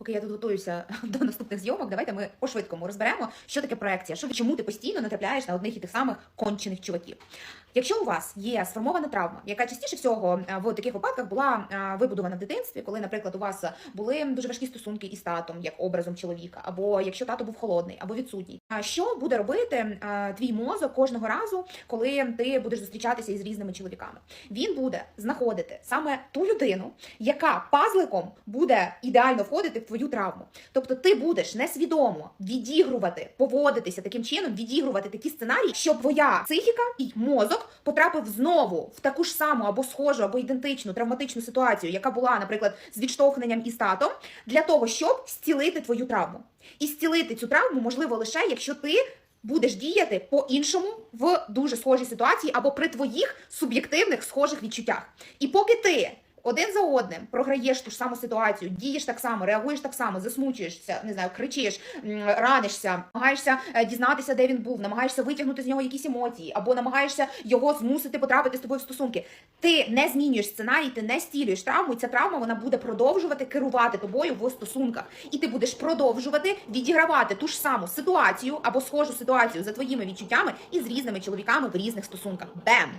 Поки я тут готуюся до наступних зйомок, давайте ми по-швидкому розберемо, що таке проекція, що чому ти постійно натрапляєш на одних і тих самих кончених чуваків. Якщо у вас є сформована травма, яка частіше всього е, в таких випадках була е, вибудована в дитинстві, коли, наприклад, у вас були дуже важкі стосунки із татом, як образом чоловіка, або якщо тато був холодний або відсутній, що буде робити е, твій мозок кожного разу, коли ти будеш зустрічатися із різними чоловіками? Він буде знаходити саме ту людину, яка пазликом буде ідеально входити в твою травму. Тобто ти будеш несвідомо відігрувати, поводитися таким чином, відігрувати такі сценарії, щоб твоя психіка і мозок потрапив знову в таку ж саму або схожу, або ідентичну травматичну ситуацію, яка була, наприклад, з відштовхненням із татом, для того, щоб зцілити твою травму. І зцілити цю травму можливо лише якщо ти. Будеш діяти по-іншому в дуже схожій ситуації або при твоїх суб'єктивних схожих відчуттях. І поки ти один за одним програєш ту ж саму ситуацію, дієш так само, реагуєш так само, засмучуєшся, не знаю, кричиш, ранишся, намагаєшся е, дізнатися, де він був, намагаєшся витягнути з нього якісь емоції, або намагаєшся його змусити потрапити з тобою в стосунки. Ти не змінюєш сценарій, ти не стілюєш травму, і ця травма вона буде продовжувати керувати тобою в стосунках. І ти будеш продовжувати відігравати ту ж саму ситуацію або схожу ситуацію за твоїми відчуттями і з різними чоловіками в різних стосунках. Бем!